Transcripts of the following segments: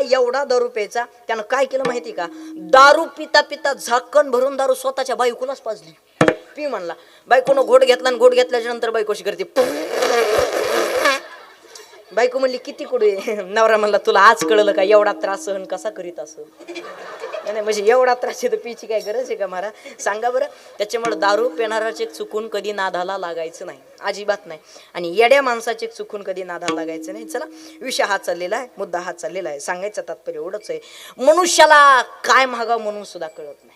एवढा दारू प्यायचा? त्यानं काय केलं माहिती का? दारू पिता पिता झाकण भरून दारू स्वतःच्या बायकोलाच पाजली. पी म्हणला बायकोनं घोट घेतला आणि घोट घेतल्याच्या नंतर बायको अशी करते. बायको म्हणली किती कुडे नवरा म्हणला तुला आज कळलं का? एवढा त्रास सहन कसा करीत असं? नाही नाही, म्हणजे एवढा त्रास येतो तर पिची काय गरज आहे का मारा? सांगा बरं. त्याच्यामुळे दारू पेणाराचे चुकून कधी नादाला लागायचं नाही. अजिबात नाही. आणि येड्या माणसाचे चुकून कधी नादाला लागायचं नाही. चला विषय हा चाललेला आहे मुद्दा हा चाललेला आहे. सांगायचं तात्पर्य एवढंच आहे. मनुष्याला काय मागावं म्हणून सुद्धा कळत नाही.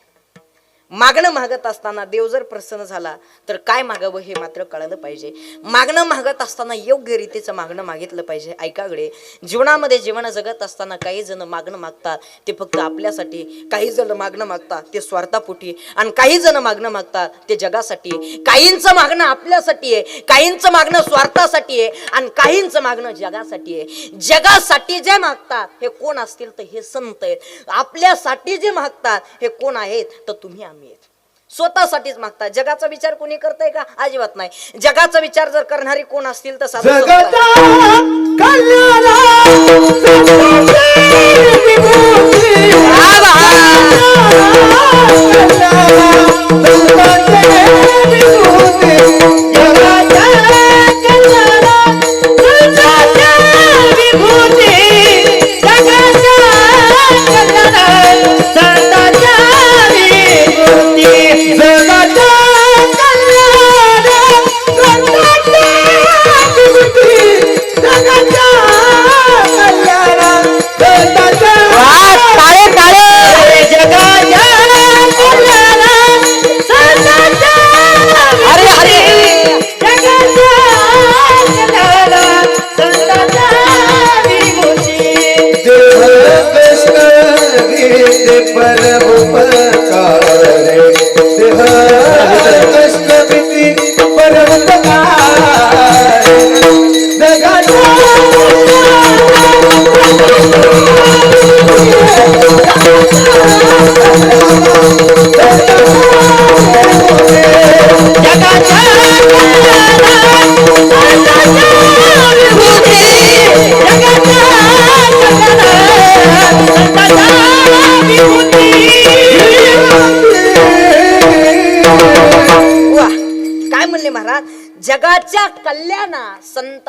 मागणं मागत असताना देव जर प्रसन्न झाला तर काय मागावं हे मात्र कळलं पाहिजे. मागणं मागत असताना योग्य रीतीचं मागणं मागितलं पाहिजे. ऐकाकडे जीवनामध्ये जीवन जगत असताना काही जण मागणं मागतात ते फक्त आपल्यासाठी. काही जण मागणं मागतात ते स्वार्थापोटी आणि काही जण मागणं मागतात ते जगासाठी. काहींचं मागणं आपल्यासाठी आहे काहींचं मागणं स्वार्थासाठी आहे आणि काहींचं मागणं जगासाठी आहे. जगासाठी जे मागतात हे कोण असतील तर हे संत आहेत. आपल्यासाठी जे मागतात हे कोण आहेत तर तुम्ही आहेत स्वतःसाठीच मागतात जगाचा विचार कोणी करतंय का अजिबात नाही जगाचा विचार जर करणारी कोण असतील तर साधू संत आहेत. जगता जगाच्या कल्याणा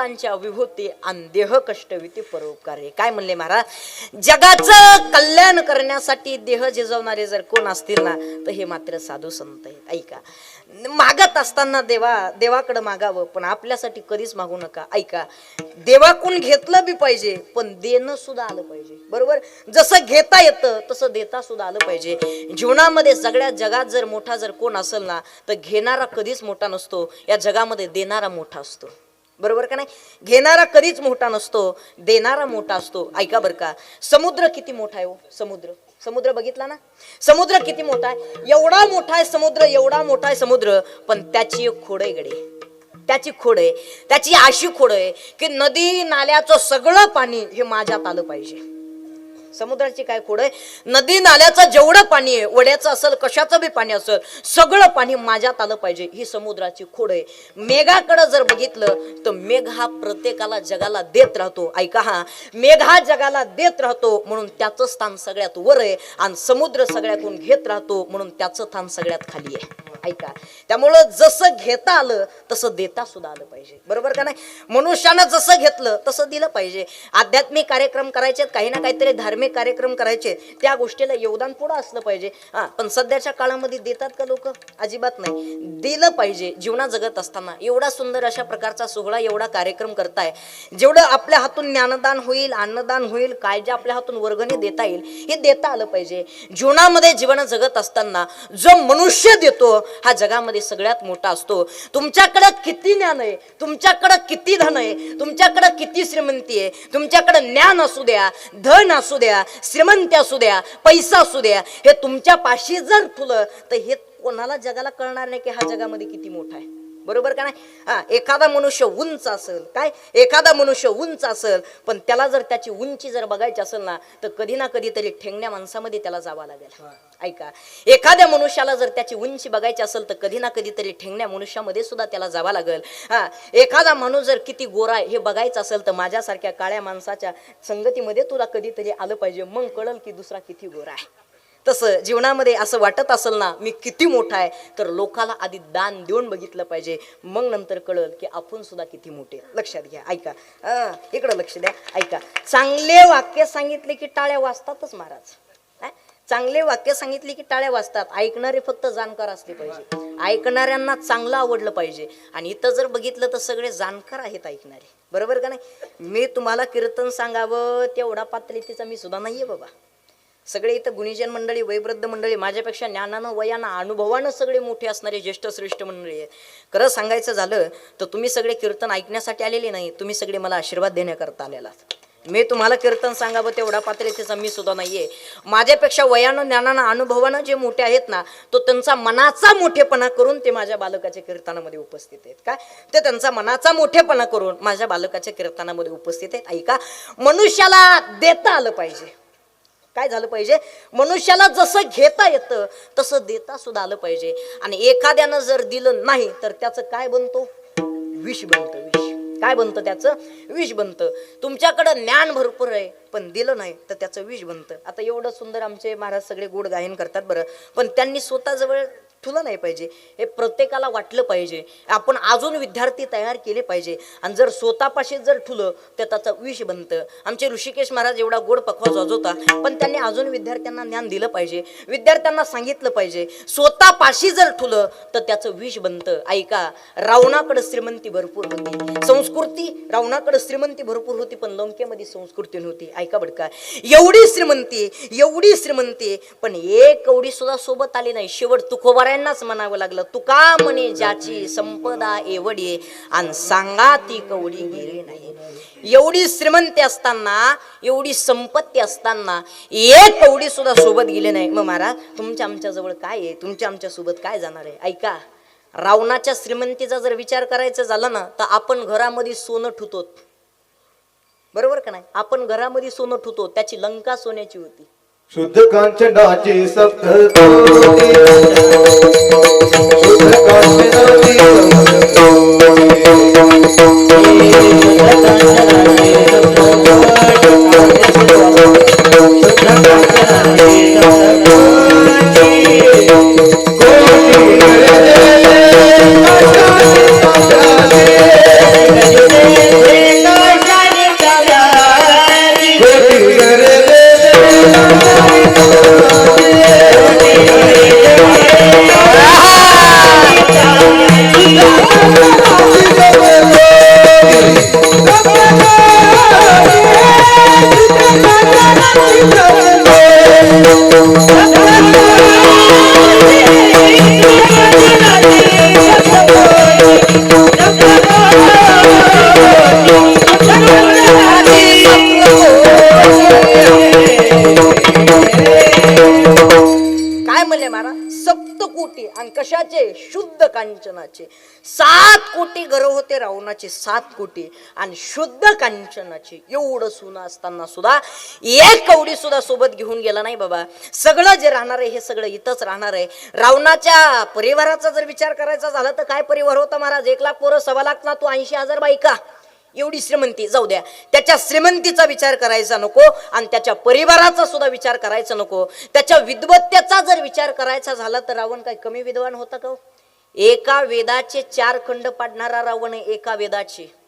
संतांच्या विभूती आणि देह कष्टविती परोपकारे काय म्हणले महाराज? जगाचं कल्याण करण्यासाठी देह झिजवणारे जर कोण असतील ना तर हे मात्र साधू संत आहेत. ऐका. मागत असताना देवा देवाकडं मागावं पण आपल्यासाठी कधीच मागू नका. ऐका. देवाकून घेतलं बी पाहिजे पण देणं सुद्धा आलं पाहिजे. बरोबर? जसं घेता येतं तसं देता सुद्धा आलं पाहिजे. जीवनामध्ये सगळ्या जगात जर मोठा जर कोण असेल ना तर घेणारा कधीच मोठा नसतो. या जगामध्ये देणारा मोठा असतो. बरोबर का नाही? घेणारा कधीच मोठा नसतो देणारा मोठा असतो. ऐका बरं का समुद्र किती मोठा आहे हो? समुद्र. समुद्र बघितला ना? समुद्र किती मोठा आहे? एवढा मोठा आहे समुद्र एवढा मोठा आहे समुद्र पण त्याची एक खोड आहे गडे त्याची खोड आहे. त्याची अशी खोड आहे की नदी नाल्याचं सगळं पाणी हे माझ्यात आलं पाहिजे. समुद्राची काय खोड आहे? नदी नाल्याचं जेवढं पाणी आहे वड्याचं असेल कशाचं बी पाणी असेल सगळं पाणी माझ्यात आलं पाहिजे ही समुद्राची खोड आहे. मेघाकडं जर बघितलं तर मेघ हा प्रत्येकाला जगाला देत राहतो. ऐका हा मेघ हा जगाला देत राहतो म्हणून त्याचं स्थान सगळ्यात वर आहे आणि समुद्र सगळ्यातून घेत राहतो म्हणून त्याचं स्थान सगळ्यात खाली आहे. ऐका. त्यामुळं जसं घेता आलं तसं देता सुद्धा आलं पाहिजे. बरोबर का नाही? मनुष्यानं जसं घेतलं तसं दिलं पाहिजे. आध्यात्मिक कार्यक्रम करायचे काही ना काहीतरी धार्मिक कार्यक्रम करायचे त्या गोष्टीला योगदान पुढं असलं पाहिजे. हा पण सध्याच्या काळामध्ये देतात का लोक? अजिबात नाही. दिलं पाहिजे जीवना जगत असताना. एवढा सुंदर अशा प्रकारचा सोहळा एवढा कार्यक्रम करताय. जेवढं आपल्या हातून ज्ञानदान होईल अन्नदान होईल काय जे आपल्या हातून वर्गणी देता येईल हे देता आलं पाहिजे. जीवनामध्ये जीवन जगत असताना जो मनुष्य देतो हा जगामध्ये सगळ्यात मोठा असतो. तुमच्याकडं किती ज्ञान आहे? तुमच्याकडं किती धन आहे? तुमच्याकडं किती श्रीमंती आहे? तुमच्याकडं ज्ञान असू द्या धन असू द्या श्रीमंती असू द्या पैसा असू द्या हे तुमच्या पाशी जर फुलं तर हे कोणाला जगाला कळणार नाही की हा जगामध्ये किती मोठा आहे. बरोबर का नाही? हा एखादा मनुष्य उंच असेल काय? एखादा मनुष्य उंच असेल पण त्याला जर त्याची उंची जर बघायची असेल ना तर कधी ना कधी तरी ठेंगण्या माणसामध्ये त्याला जावं लागेल. ऐका एखाद्या मनुष्याला जर त्याची उंची बघायची असेल तर कधी ना कधी तरी ठेंगण्या मनुष्यामध्ये सुद्धा त्याला जावं लागेल. हा एखादा माणूस जर किती गोरा आहे हे बघायचं असेल तर माझ्यासारख्या काळ्या माणसाच्या संगतीमध्ये तुला कधीतरी आलं पाहिजे. मग कळल की दुसरा किती गोरा आहे. तसं जीवनामध्ये असं वाटत असेल ना मी किती मोठा आहे तर लोकाला आधी दान देऊन बघितलं पाहिजे. मग नंतर कळल की आपण सुद्धा किती मोठे लक्षात घ्या ऐका. इकडं लक्ष द्या ऐका. चांगले वाक्य सांगितले की टाळ्या वाचतातच महाराज. चांगले वाक्य सांगितले की टाळ्या वाजतात. ऐकणारे फक्त जाणकार असले पाहिजे. ऐकणाऱ्यांना चांगलं आवडलं पाहिजे. आणि इथं जर बघितलं तर सगळे जाणकार आहेत ऐकणारे. बरोबर का नाही? मी तुम्हाला कीर्तन सांगावं तेवढा पात्रतेचा मी सुद्धा नाहीये बाबा. सगळे इथं गुणीजन मंडळी वयवृद्ध मंडळी माझ्यापेक्षा ज्ञानानं वयानं अनुभवानं सगळे मोठे असणारे ज्येष्ठ श्रेष्ठ मंडळी आहे खरं सांगायचं झालं तर तुम्ही सगळे कीर्तन ऐकण्यासाठी आलेले नाही तुम्ही सगळे मला आशीर्वाद देण्याकरता आलेला मी तुम्हाला कीर्तन सांगावं तेवढा पात्रतेचा मी सुद्धा नाहीये. माझ्यापेक्षा वयानं ज्ञानानं अनुभवानं जे मोठे आहेत ना तो त्यांचा मनाचा मोठेपणा करून ते माझ्या बालकाच्या कीर्तनामध्ये उपस्थित आहेत. काय ते त्यांचा मनाचा मोठेपणा करून माझ्या बालकाच्या कीर्तनामध्ये उपस्थित आहेत. ऐका मनुष्याला देता आलं पाहिजे. काय झालं पाहिजे? मनुष्याला जसं घेता येतं तसं देता सुद्धा आलं पाहिजे. आणि एखाद्यानं जर दिलं नाही तर त्याचं काय बनतो? विष बनतं विष. काय बनतं त्याचं? विष बनतं. तुमच्याकडं ज्ञान भरपूर आहे पण दिलं नाही तर त्याचं विष बनतं. आता एवढं सुंदर आमचे महाराज सगळे गोड गायन करतात बरं. पण त्यांनी स्वतःजवळ तुला नाही पाहिजे. हे प्रत्येकाला वाटलं पाहिजे. आपण अजून विद्यार्थी तयार केले पाहिजे. आणि जर स्वतःपाशी जर ठुलं तर त्याचं विष बनतं. आमचे ऋषिकेश महाराज एवढा गोड पखवा वाजवता पण त्यांनी अजून विद्यार्थ्यांना ज्ञान दिलं पाहिजे. विद्यार्थ्यांना सांगितलं पाहिजे. स्वतःपाशी जर ठुलं तर त्याचं विष बनतं. ऐका रावणाकडे श्रीमंती भरपूर होती. संस्कृती रावणाकडे श्रीमंती भरपूर होती पण लंकेमध्ये संस्कृती नव्हती. ऐका बडका. एवढी श्रीमंती एवढी श्रीमंती पण एक कवडी सुद्धा सोबत आली नाही. शेवट सगळ्यांनाच म्हणावं लागलं तुका म्हणे ज्याची संपदा एवढी आणि सांगा ती कवडी गेली नाही. एवढी श्रीमंती असताना एवढी संपत्ती असताना एक कवडी सुद्धा सोबत गेले नाही. मग महाराज तुमच्या आमच्या जवळ काय आहे? तुमच्या आमच्यासोबत काय जाणार आहे? ऐका रावणाच्या श्रीमंतीचा जर विचार करायचा झाला ना तर आपण घरामध्ये सोनं ठुतो बरोबर का नाही? आपण घरामध्ये सोनं ठुतो त्याची लंका सोन्याची होती. शुद्ध कांचनाची सप्त शुद्ध कांचनाची झाले महाराज? सप्त कोटी आणि कशाचे? शुद्ध कांचनाचे. सात कोटी घर होते रावणाचे सात कोटी. आणि शुद्ध कांचनाचे. एवढं सोनं असताना सुद्धा एक कवडी सुद्धा सोबत घेऊन गेला नाही बाबा. सगळं जे राहणार आहे हे सगळं इथंच राहणार आहे. रावणाच्या परिवाराचा जर विचार करायचा झाला तर काय परिवार होता महाराज? एक लाख पोरं सव्वा लाख ना तू ऐंशी हजार बायका. एवढी श्रीमंती जाऊ द्या. त्याच्या श्रीमंतीचा विचार करायचा नको आणि त्याच्या परिवाराचा सुद्धा विचार करायचा नको. त्याच्या विद्वत्तेचा जर विचार करायचा झाला तर रावण काय कमी विद्वान होता का हो? एका वेदाचे चार खंड पाडणारा रावण एका वेदाचे.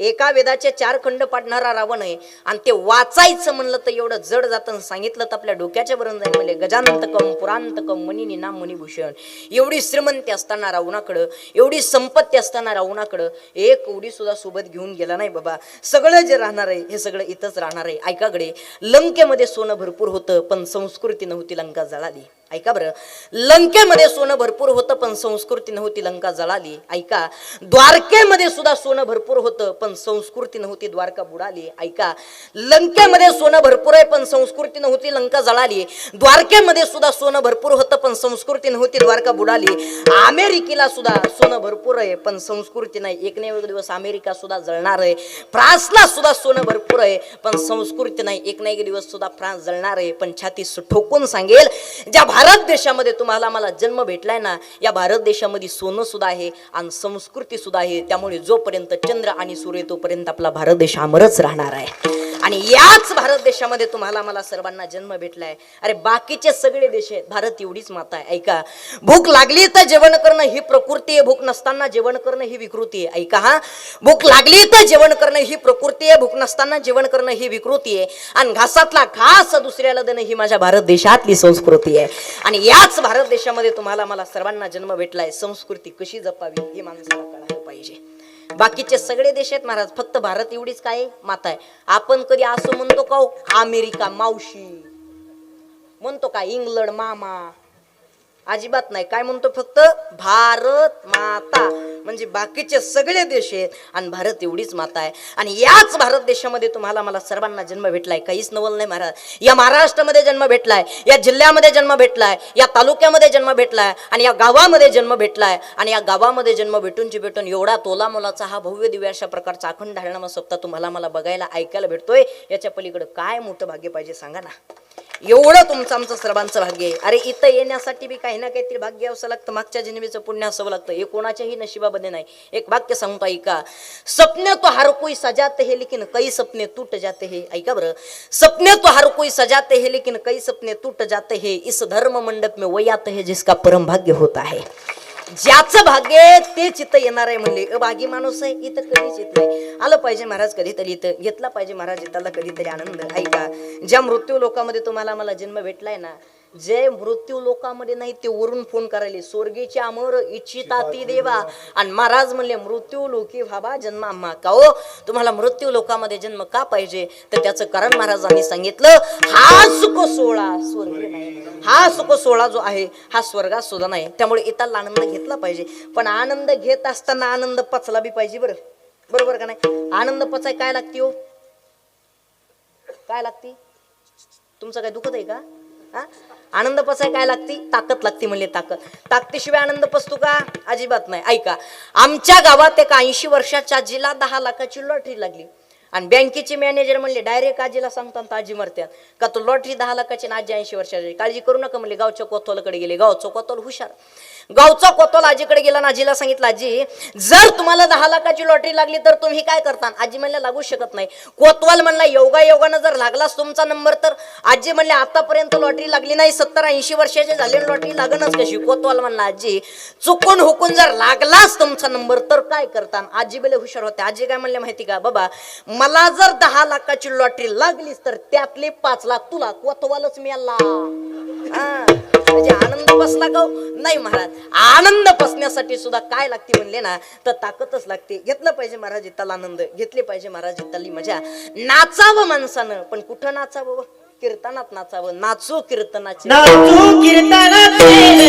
एका वेदाचे चार खंड पाडणारा रावण आहे. आणि ते वाचायचं म्हणलं तर एवढं जड जातं. सांगितलं तर आपल्या डोक्याच्या बरोबर जाईल म्हणजे गजानंतकम पुरांतकम मणिनी नाम मणिभूषण एवढी श्रीमंती असताना रावणाकडं एवढी संपत्ती असताना रावणाकडं एक उडी सुद्धा सोबत घेऊन गेला नाही बाबा. सगळं जे राहणार आहे हे सगळं इथंच राहणार आहे. ऐकाकडे लंकेमध्ये सोनं भरपूर होतं पण संस्कृती नव्हती लंका जळाली. ऐका बरं. लंकेमध्ये सोनं भरपूर होतं पण संस्कृती नव्हती लंका जळाली. ऐका. द्वारकेमध्ये सुद्धा सोनं भरपूर होतं पण संस्कृती नव्हती द्वारका बुडाली. ऐका. लंकेमध्ये सोनं भरपूर आहे पण संस्कृती नव्हती लंका जळाली. द्वारकेमध्ये सुद्धा सोनं भरपूर होतं पण संस्कृती नव्हती द्वारका बुडाली. अमेरिकेला सुद्धा सोनं भरपूर आहे पण संस्कृती नाही. एक ना एक दिवस अमेरिका सुद्धा जळणार आहे. फ्रान्सला सुद्धा सोनं भरपूर आहे पण संस्कृती नाही. एक ना एक दिवस सुद्धा फ्रान्स जळणार आहे. पण छाती ठोकून सांगेल ज्या भारत देशामध्ये तुम्हाला मला जन्म भेटलाय ना या भारत देशामध्ये सोनं सुद्धा आहे आणि संस्कृती सुद्धा आहे. त्यामुळे जोपर्यंत चंद्र आणि सूर्य तोपर्यंत आपला भारत देश अमरच राहणार आहे. आणि याच भारत देशामध्ये तुम्हाला मला सर्वांना जन्म भेटलाय. अरे बाकीचे सगळे देश आहेत. भारत एवढीच माता आहे. ऐका भूक लागली तर जेवण करणं ही प्रकृती आहे. भूक नसताना जेवण करणं ही विकृती आहे. ऐका हा. भूक लागली तर जेवण करणं ही प्रकृती आहे. भूक नसताना जेवण करणं ही विकृती आहे. आणि घासातला घास दुसऱ्याला देणं ही माझ्या भारत देशातली संस्कृती आहे. आणि याच भारत देशामध्ये तुम्हाला मला सर्वांना जन्म भेटलाय संस्कृती कशी जपावी हे माणसाला कळायला पाहिजे. बाकीचे सगळे देश आहेत महाराज फक्त भारत एवढीच काय माता आहे. आपण कधी असं म्हणतो का हो? अमेरिका मावशी. म्हणतो का इंग्लंड मामा. अजिबात नाही. काय म्हणतो फक्त? भारत माता. म्हणजे बाकीचे सगळे देश आहेत आणि भारत एवढीच माता आहे. आणि याच भारत देशामध्ये तुम्हाला मला सर्वांना जन्म भेटलाय. काहीच नवल नाही महाराज. या महाराष्ट्रामध्ये जन्म भेटलाय. या जिल्ह्यामध्ये जन्म भेटलाय. या तालुक्यामध्ये जन्म भेटलाय. आणि या गावामध्ये जन्म भेटलाय. आणि या गावामध्ये जन्म भेटूनची भेटून एवढा तोला मोलाचा हा भव्य दिव्य अशा प्रकारचा अखंड हरिणामा सप्ताह तुम्हाला मला बघायला ऐकायला भेटतोय. याच्या पलीकडे काय मोठं भाग्य पाहिजे सांगा ना. एवढं तुमचं आमचं सर्वांचं भाग्य आहे. अरे इथं येण्यासाठी बी काही ना काहीतरी भाग्य असं लागतं. मागच्या जन्मीचं पुण्य असावं लागतं. हे कोणाच्याही नशिबामध्ये नाही. एक वाक्य सांगतो ऐका. सपने तो हर कोई सजाते हे लेकिन कई सपने तुट जाते हे. ऐका बरं. सपने तो हर कोई सजाते हे लेकिन कई सपने तुट जाते हे. इस धर्म मंडप में वही आते जिसका परम भाग्य होता है. ज्याचं भाग्य आहे चित्त येणार आहे म्हणले. भागी माणूस आहे इथं कधीच येत नाही. आलं पाहिजे महाराज कधीतरी इथं. घेतला पाहिजे महाराज इथला कधीतरी आनंद ऐका ज्या मृत्यू लोकामध्ये तुम्हाला मला जन्म भेटलाय ना जे मृत्यू लोकामध्ये नाही ते वरून फोन करायले. स्वर्गीचे अमर इच्छिताती देवा. आणि महाराज म्हणले मृत्यू लोकी व्हावा जन्म आम्हा का हो? तुम्हाला मृत्यू लोकामध्ये जन्म का पाहिजे? तर त्याचं कारण महाराजांनी सांगितलं हा सुख सोहळा स्वर्ग नाही. हा सुख सोहळा जो आहे हा स्वर्गात सुद्धा नाही. त्यामुळे इथला आनंद घेतला पाहिजे. पण आनंद घेत असताना आनंद पचला बी पाहिजे बरं. बरोबर का नाही? आनंद पचाय काय लागते हो? काय लागते? तुमचं काय दुखत आहे का? हा? आनंद पसाय काय लागती? ताकद लागती म्हणले ताकद. ताकदीशिवाय आनंद पसतो का? अजिबात नाही. ऐका आमच्या गावात एका ऐंशी वर्षाच्या आजीला दहा लाखाची लॉटरी लागली. आणि बँकेचे मॅनेजर म्हणले डायरेक्ट आजीला सांगतात आजी मरत्यात. का तो लॉटरी दहा लाखाची आणि आजी ऐंशी वर्षाची? काळजी करू नका म्हणले गावच्या कोथोलकडे गेले. गावचं कोतवाल हुशार. गावचा कोतवाल आजीकडे गेला आणि आजीला सांगितलं आजी जर तुम्हाला दहा लाखाची लॉटरी लागली तर तुम्ही काय करता आजी म्हणल्या लागू शकत नाही. कोतवाल म्हणला योगा योगानं जर लागलाच तुमचा नंबर तर. आजी म्हणले आतापर्यंत लॉटरी लागली नाही सत्तर ऐंशी वर्षाचे झाले लॉटरी लागणच कशी? कोतवाल म्हणला आजी चुकून हुकून जर लागलाच तुमचा नंबर तर काय करता आजी बेले हुशार होते. आजी काय म्हणले माहिती का? बाबा मला जर दहा लाखाची लॉटरी लागलीच तर त्यातले पाच लाख तुला कोतवालच मिळाला. म्हणजे आनंद बसला का हो? नाही महाराज. आनंद बसण्यासाठी सुद्धा काय लागते म्हणले ना तर ताकदच लागते. घेतलं पाहिजे महाराज इथला आनंद घेतले पाहिजे महाराज इथली मजा. नाचावं माणसानं पण कुठं नाचावं? कीर्तनात नाचावं. नाचू कीर्तनाचे. नाचू कीर्तनाचे.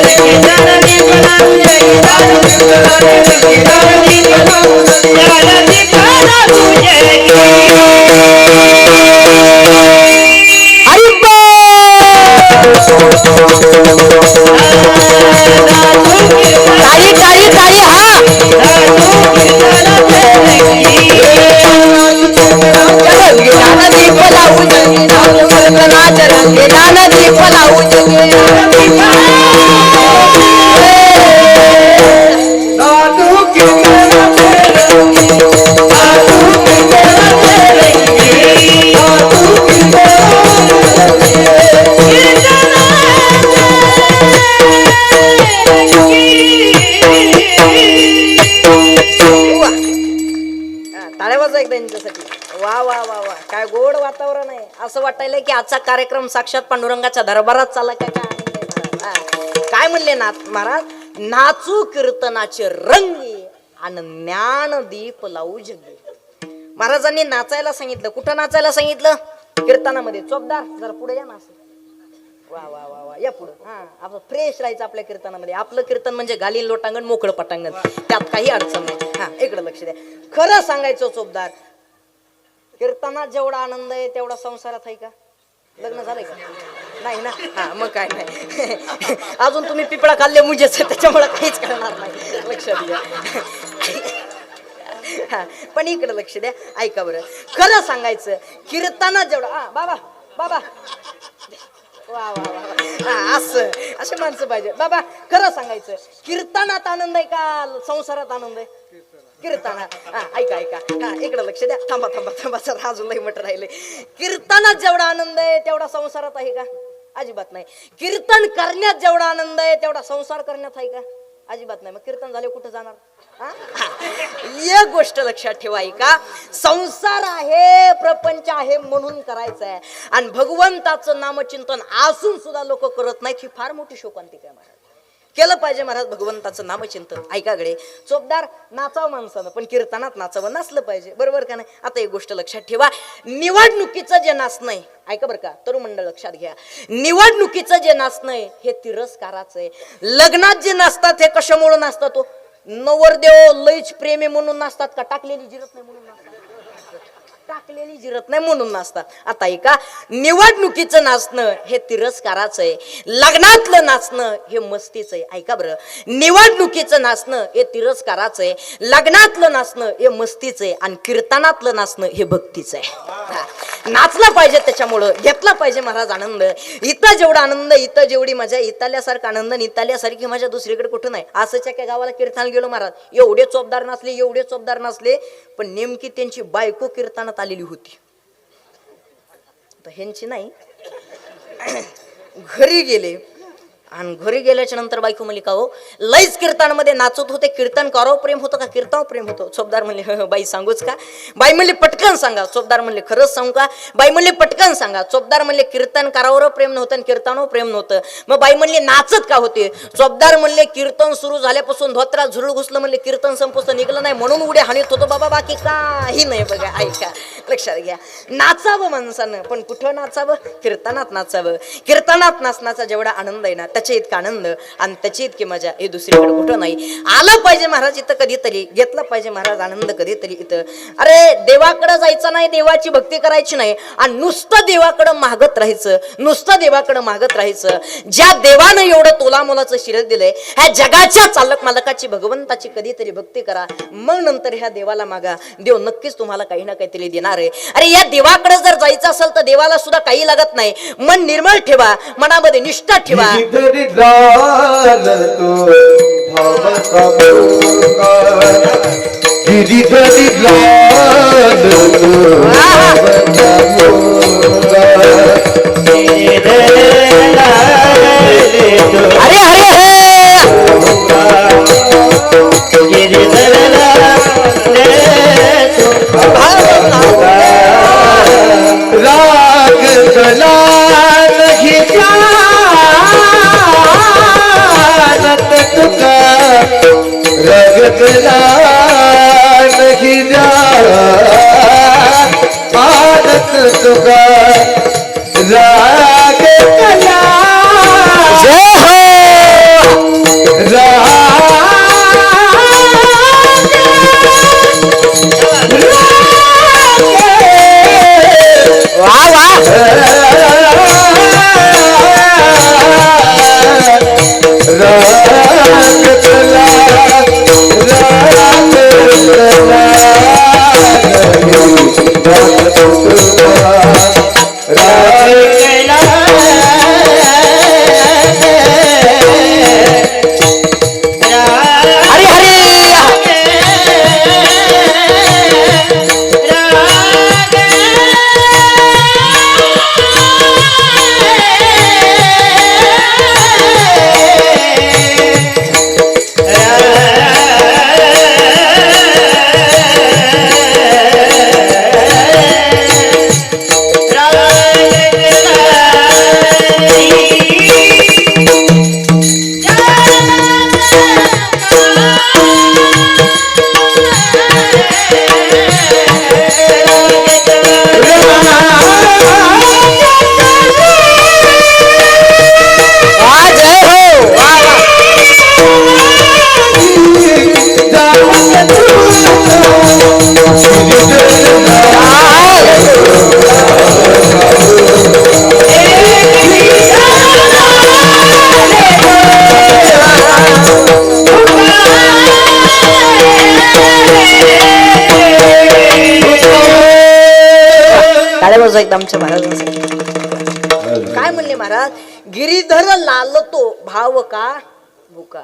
नाचू कीर्तनाचे रंगी, हा. कार्यक्रम साक्षात पांडुरंगाच्या दरबारात चालला काय काय आनंद आहे काय म्हणले ना महाराज? नाचू कीर्तनाचे रंगी आणि ज्ञानदीप लावू जगी. महाराजांनी नाचायला सांगितलं. कुठं नाचायला सांगितलं? कीर्तनामध्ये. चोपदार जरा पुढे या ना वा वा वा वा. या पुढं. हा आपलं फ्रेश राहायचं आपल्या कीर्तनामध्ये. आपलं कीर्तन म्हणजे गाली लोटांगण मोकळं पटांगण. त्यात काही अडचण नाही. हा इकडे लक्ष द्या. खरं सांगायचं चोपदार कीर्तनात जेवढा आनंद आहे तेवढा संसारात आहे का? लग्न झालंय का? नाही ना? हा मग काय नाही. अजून तुम्ही पिपळा खाल्ले मुजेच त्याच्यामुळे काहीच करणार नाही. लक्षात घ्या हा, पण इकडे लक्ष द्या. ऐका बरं. खरं सांगायचं किरताना जेवढा हा बाबा बाबा. वा वा वा वा. असं असे माणसं पाहिजे. बाबा खरं सांगायचं कीर्तनात आनंद आहे का? संसारात आनंद आहे? कीर्तनात. हा ऐका ऐका. हा इकडे लक्ष द्या. थांबा थांबा थांबा. सर अजून लई म्हटलं राहिले. कीर्तनात जेवढा आनंद आहे तेवढा संसारात आहे का? अजिबात नाही. कीर्तन करण्यात जेवढा आनंद आहे तेवढा संसार करण्यात आहे का? अजिबात नाही. मग कीर्तन झाले कुठं जाणार? एक गोष्ट लक्षात ठेवा का संसार आहे प्रपंच आहे म्हणून करायचं आहे आणि भगवंताचं नामचिंतन असून सुद्धा लोक करत नाहीत ही फार मोठी शोकांतिका आहे महाराज. केलं पाहिजे महाराज भगवंताचं नामचिंतन. ऐकाकडे चोपदार नाचावं माणसानं पण कीर्तनात नाचावं नाचलं पाहिजे. बरोबर का नाही? आता एक गोष्ट लक्षात ठेवा. निवडणुकीचं जे नाचणं आहे ऐका बरं का तरुण मंडळ लक्षात घ्या. निवडणुकीचं जे नाचणं आहे हे तिरस्काराचं आहे. लग्नात जे नाचतात हे कशामुळे नाचतात तो नवरदेव लईच प्रेमी म्हणून नाचतात का? टाकलेली जिरत नाही म्हणून नाचतात. टाकलेली जिरत नाही म्हणून नाचतात. आता ऐका निवडणुकीचं नाचणं हे तिरस्काराचं आहे. लग्नातलं नाचणं हे मस्तीचं आहे. ऐका बरं. निवडणुकीचं नाचणं हे तिरस्काराचं आहे. लग्नातलं नाचणं हे मस्तीचं आहे. आणि कीर्तनातलं नाचणं हे भक्तीचं आहे. नाचलं पाहिजे त्याच्यामुळं. घेतला पाहिजे महाराज आनंद. इथं जेवढा आनंद इथं जेवढी मजा इताल्यासारखा आनंद आणि इताल्यासारखी मजा दुसरीकडे कुठं नाही. असंच्या काय गावाला कीर्तन गेलो महाराज. एवढे चोपदार नाचले एवढे चोपदार नाचले पण नेमकी त्यांची बायको कीर्तनात आलेली होती. ह्यांची नाही. घरी गेले. आणि घरी गेल्याच्यानंतर बायको म्हणली का हो? लईच कीर्तनमध्ये नाचत होते. कीर्तन करावं प्रेम होतं का? कीर्तन प्रेम होतो. चोपदार म्हणले बाई सांगूच का? बाई म्हणले पटकन सांगा. चोपदार म्हणले खरंच सांगू का? बाई म्हणले पटकन सांगा. चोपदार म्हणले कीर्तन करावर प्रेम नव्हतं आणि कीर्तनावर प्रेम नव्हतं. मग बाई म्हणले नाचत का होते? चोपदार म्हणले कीर्तन सुरू झाल्यापासून धोत्रा झुरळ घुसलं. म्हणले कीर्तन संपुस्त निघलं नाही. म्हणून उड्या हाणीत होतो बाबा बाकी काही नाही बघा ऐका. लक्षात घ्या. नाचावं माणसानं पण कुठं नाचावं? कीर्तनात नाचावं. कीर्तनात नाचण्याचा जेवढा आनंद आहे ना त्याच्या इतका आनंद आणि त्याची इतकी मजा हे दुसरीकडे कुठं नाही. आलं पाहिजे महाराज इथं कधीतरी घेतलं पाहिजे महाराज आनंद कधीतरी इथं. अरे देवाकडं जायचं नाही देवाची भक्ती करायची नाही आणि नुसतं देवाकडं मागत राहायचं नुसतं देवाकडं मागत राहायचं. ज्या देवानं एवढं तोला मोलाचं शिरत दिलंय ह्या जगाच्या चालक मालकाची भगवंताची कधीतरी भक्ती करा. मग नंतर ह्या देवाला मागा. देव नक्कीच तुम्हाला काही ना काहीतरी देणार आहे. अरे या देवाकडे जर जायचं असेल तर देवाला सुद्धा काही लागत नाही. मन निर्मळ ठेवा मनामध्ये निष्ठा ठेवा. गिरिधरी लालतो भावता मुंगा गिरिधरी लालतो भावता मुंगा अरे अरे राग गला जगतला गला नहीं तुका आवाज आहेत आमच्या महाराजांसाठी काय म्हणले महाराज? गिरीधर लालतो भाव का? भुका.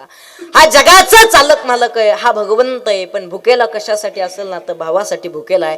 हा जगाचा चालक मालक आहे हा भगवंत आहे पण भुकेला कशासाठी असेल ना तर भावासाठी भुकेला आहे.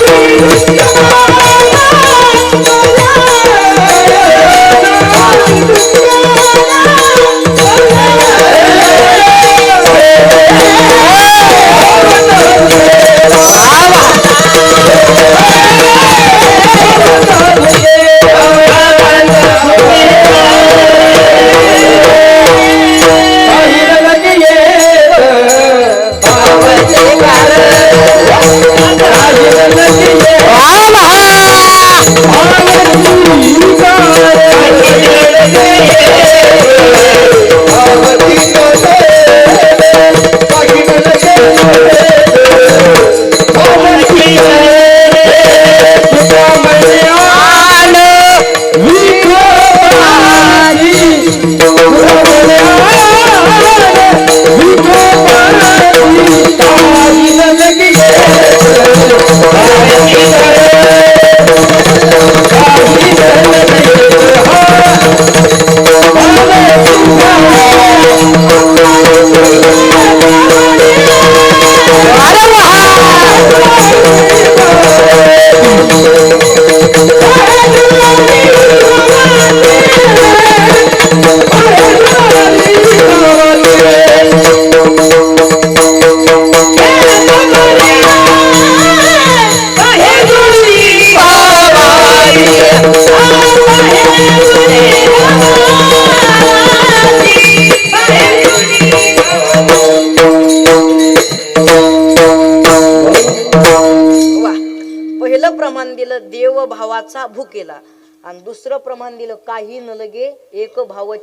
वा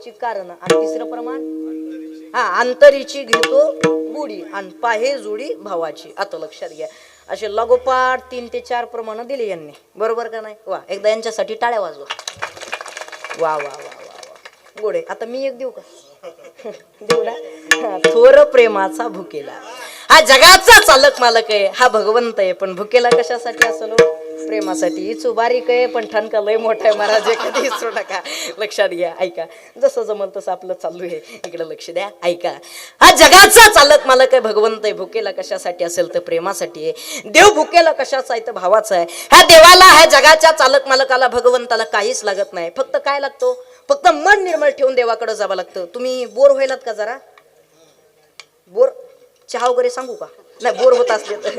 भावाची कारण. आणि तिसरं प्रमाण? हा अंतरीची घेतो बुडी आणि पाहे जुडी भावाची. आता लक्षात घ्या. असे लगोपाठ तीन ते चार प्रमाण दिले यांनी. बरोबर का नाही? वा एकदा यांच्यासाठी टाळ्या वाजवा. वा वा वा वा वा. गोडे आता मी एक देऊ का? देऊ ना? हा, थोर प्रेमाचा भुकेला. हा जगाचा चालक मालक आहे. हा भगवंत आहे. पण भुकेला कशासाठी असलो? प्रेमासाठी बारीक आहे पण ठणका लय मोठा आहे महाराज कधी विसरू नका. लक्षात घ्या ऐका. जसं जमल तसं आपलं चालू आहे. इकडे लक्ष द्या ऐका. हा जगाचा चालक मालक आहे भगवंत आहे. भुकेला कशासाठी असेल तर प्रेमासाठी आहे. देव भुकेला कशाचा आहे तर भावाचा आहे. ह्या देवाला ह्या जगाच्या चालक मालकाला भगवंताला काहीच लागत नाही. फक्त काय लागतो? फक्त मन निर्मळ ठेवून देवाकडे जावं लागतं. तुम्ही बोर व्हायलात का जरा? बोर? चहा वगैरे सांगू का? नाही बोर होत असले तर.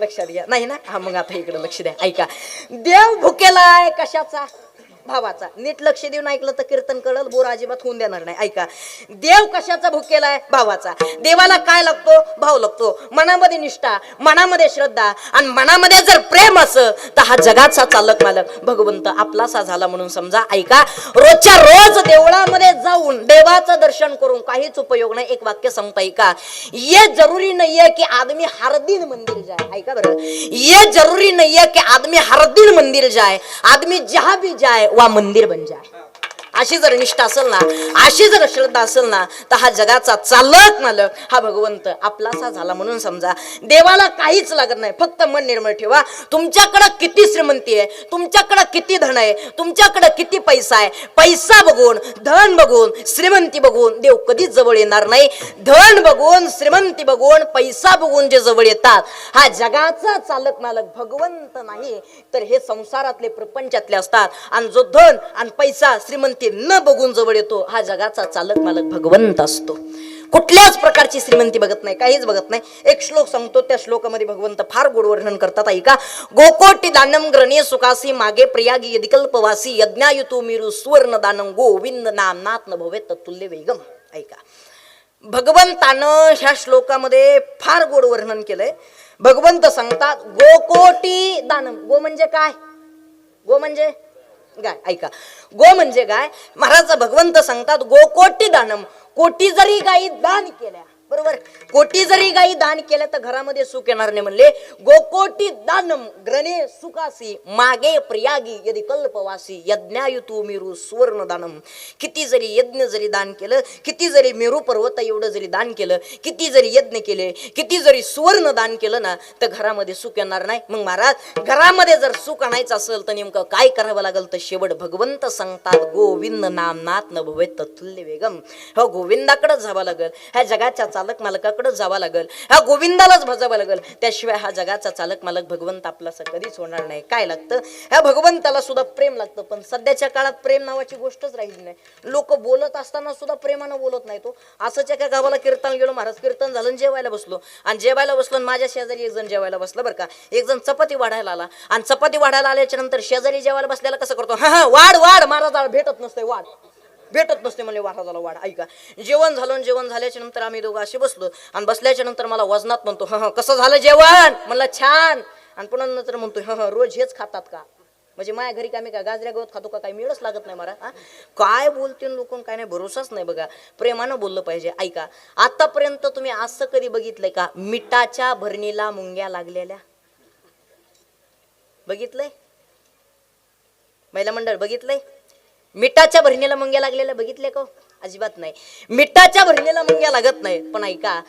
लक्षात घ्या. नाही ना? हा मग आता इकडे लक्ष द्या. ऐका. देव भुकेला आहे कशाचा? भावाचा. नीट लक्ष देऊन ऐकलं तर कीर्तन कळल बोर अजिबात होऊन देणार नाही. ऐका. देव कशाचा भुकेला आहे भावाचा. देवाला काय लागतो? भाव लागतो. मनामध्ये निष्ठा मनामध्ये श्रद्धा आणि मनामध्ये जर प्रेम असं तर हा जगाचा चालक मालक भगवंत आपलासा झाला म्हणून समजा. ऐका. रोजच्या रोज देवळामध्ये जाऊन देवाचं दर्शन करून काहीच उपयोग नाही. एक वाक्य सांगता ऐका. ये जरुरी नाहीये की आदमी हर दिन मंदिर जाए ऐका बरं. ये जरुरी नाहीये की आदमी हर दिन मंदिर जाए आदमी जहा भी जाए वहा मंदिर बन जाए अशी जर निष्ठा असेल ना अशी जर श्रद्धा असेल ना तर हा जगाचा चालक मालक हा भगवंत आपलासा झाला म्हणून समजा. देवाला काहीच लागत नाही फक्त मन निर्मळ ठेवा. तुमच्याकडं किती श्रीमंती आहे तुमच्याकडं किती धन आहे तुमच्याकडं किती पैसा आहे पैसा बघून धन बघून श्रीमंती बघून देव कधीच जवळ येणार नाही. धन बघून श्रीमंती बघून पैसा बघून जे जवळ येतात हा जगाचा चालक मालक भगवंत नाही. तर हे संसारातले प्रपंचातले असतात. आणि जो धन आणि पैसा श्रीमंती न बघून जवळ येतो हा जगाचा चालक मालक भगवंत असतो. कुठल्याच प्रकारची श्रीमंती बघत नाही काहीच बघत नाही. एक श्लोक सांगतो त्या श्लोकामध्ये भगवंत फार गोड वर्णन करतात ऐका गोकोटी दानम ग्रणे सुखासी मागे प्रयागी यदिकल्पवासी यज्ञायुतो मिरु सुवर्ण दानम गोविंद नामनाथ न भवे तत्तुल्य वेगम. ऐका भगवंतानं ह्या श्लोकामध्ये फार गोड वर्णन केलंय. भगवंत सांगतात गोकोटी दानम. गो म्हणजे काय? गो म्हणजे? गाय ऐका. गो म्हणजे गाय महाराज भगवंत सांगतात गो कोटी दानम. कोटी जरी गायी दान केल्या बरोबर. कोटी जरी गाई दान केलं तर घरामध्ये सुख येणार नाही म्हणले. गोकोटी दानम ग्रणे सुखासी मागे प्रयागी यदि कल्पवासी यज्ञायुतू मिरू सुवर्ण दानम किती जरी यज्ञ जरी दान केलं किती जरी मेरू पर्वत एवढं जरी दान केलं किती जरी यज्ञ केले किती जरी सुवर्ण दान केलं ना तर घरामध्ये सुख येणार नाही. मग महाराज घरामध्ये जर सुख आणायचं असेल तर नेमकं काय करावं लागेल? तर शेवट भगवंत सांगतात गोविंद नामनाथ न भवे तत्तुल्य वेगम हो गोविंदाकडेच जावं लागेल. ह्या जगाच्या चालक मालकाकडे जावं लागेल. ह्या गोविंदालाच भजावं लागेल. त्याशिवाय हा जगाचा चालक मालक भगवंत आपला असं कधीच होणार नाही. काय लागतं? ह्या भगवंताला सुद्धा प्रेम लागतं पण सध्याच्या काळात प्रेम नावाची गोष्टच राहिली नाही. लोक बोलत असताना सुद्धा प्रेमानं बोलत नाही तो हो. असंच एका गावाला कीर्तन गेलो महाराज कीर्तन झालं जेवायला बसलो. आणि जेवायला बसलो आणि माझ्या शेजारी एक जण जेवायला बसलं बरं का. एक जण चपाती वाढायला आला. आणि चपाती वाढायला आल्याच्यानंतर शेजारी जेवायला बसल्याला कसं करतो? हा हा वाढ वाढ महाराजाला भेटत नसते वाढ. भेटत नसते म्हणजे महाराजाला वाढ. ऐका जेवण झालं आणि जेवण झाल्याच्यानंतर आम्ही दोघं असे बसलो. आणि बसल्याच्या नंतर मला वजनात म्हणतो हा हा कसं झालं जेवण? म्हणलं छान. आणि पुन्हा नंतर म्हणतो हा हा रोज हेच खातात का? म्हणजे माझ्या घरी काय मी काय गाजऱ्या गवत खातो का काही मिळच लागत नाही मला काय बोलते लोक काय नाही भरोसाच नाही बघा. प्रेमानं बोललं पाहिजे. ऐका आतापर्यंत तुम्ही असं कधी बघितलंय का? मिठाच्या भरणीला मुंग्या लागलेल्या. बघितलंय? महिला मंडळ बघितलंय? मिठाच्या भरणीला मुंग्या लागलेल्या बघितले का हो? अजिबात नाही. मिठाच्या भरणीला मुंग्या लागत नाही. पण ऐका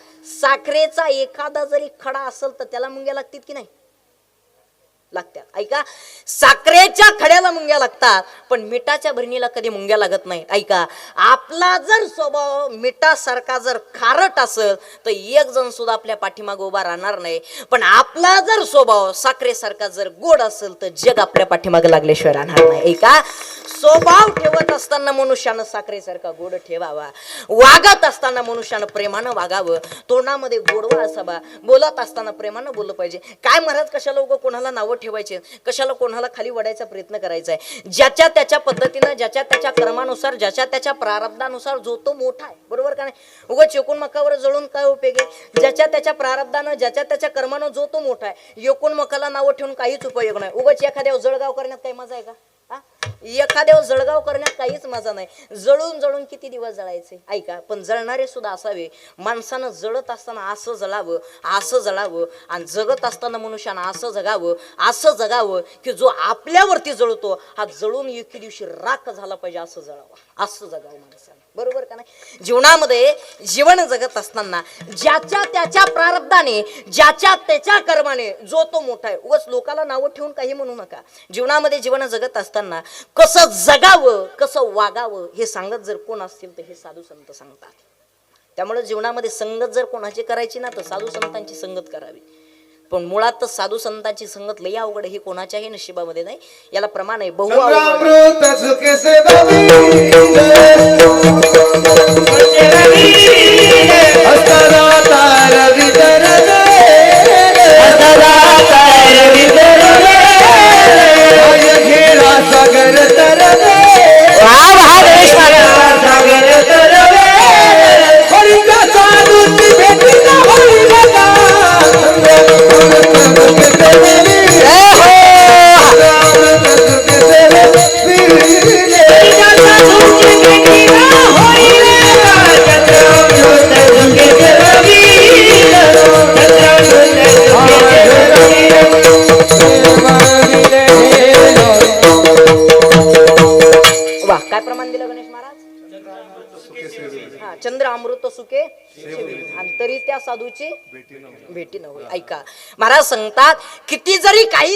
साखरेचा एखादा जरी खडा असेल तर त्याला मुंग्या लागतील की नाही? लागतात ऐका साखरेच्या खड्याला मुंग्या लागतात पण मिठाच्या भरणीला कधी मुंग्या लागत नाही. ऐका आपला जर स्वभाव मिठासारखा जर खारट असेल तर एक जण सुद्धा आपल्या पाठीमागे उभा राहणार नाही. पण आपला जर स्वभाव साखरेसारखा जर गोड असेल तर जग आपल्या पाठीमागे लागल्याशिवाय राहणार नाही. ऐका स्वभाव ठेवत असताना मनुष्यानं साखरेसारखा गोड ठेवावा. वागत असताना मनुष्यानं प्रेमानं वागावं. तोंडामध्ये गोडवा असावा. बोलत असताना प्रेमानं बोललं पाहिजे. काय महाराज कशाला उगं कोणाला नावं ठेवायचे? कशाला कोणाला खाली वडायचा प्रयत्न करायचा आहे? ज्याच्या त्याच्या पद्धतीनं ज्याच्या त्याच्या कर्मानुसार ज्याच्या त्याच्या प्रारब्धानुसार जो तो मोठा आहे. बरोबर का नाही? उगा चेकून मकावर जळून काय उपयोग आहे? ज्याच्या त्याच्या प्रारब्धानं ज्याच्या त्याच्या कर्मानं जो तो मोठा आहे एकूण मकाला नावं ठेवून काहीच उपयोग नाही. उगाच एखाद्या जळगाव करण्यात काही मजा आहे का? हा? एखाद्यावर जळगाव करण्यात काहीच मजा नाही. जळून जळून किती दिवस जळायचे? ऐका पण जळणारे सुद्धा असावे. माणसानं जळत असताना असं जळावं असं जळावं आणि जगत असताना मनुष्यानं असं जगावं असं जगावं की जो आपल्यावरती जळतो हा जळून एके दिवशी राख झाला पाहिजे असं जळावं असं जगावं माणसानं. बरोबर का नाही? जीवनामध्ये जीवन जगत असताना ज्याच्या त्याच्या प्रारब्धाने ज्याच्या त्याच्या कर्माने जो तो मोठा आहे उगाच लोकाला नावं ठेवून काही म्हणू नका. जीवनामध्ये जीवन जगत असताना कसं जगावं कसं वागावं हे सांगत जर कोण असतील तर हे साधू संत सांगतात. त्यामुळे जीवनामध्ये संगत जर कोणाची करायची ना तर साधू संतांची संगत करावी. पण मुळात साधू संतांची संगत लई अवघड आहे, हे कोणाच्याही नशिबामध्ये नाही. याला प्रमाण आहे बहु का? महाराज सांगतात किती जरी काही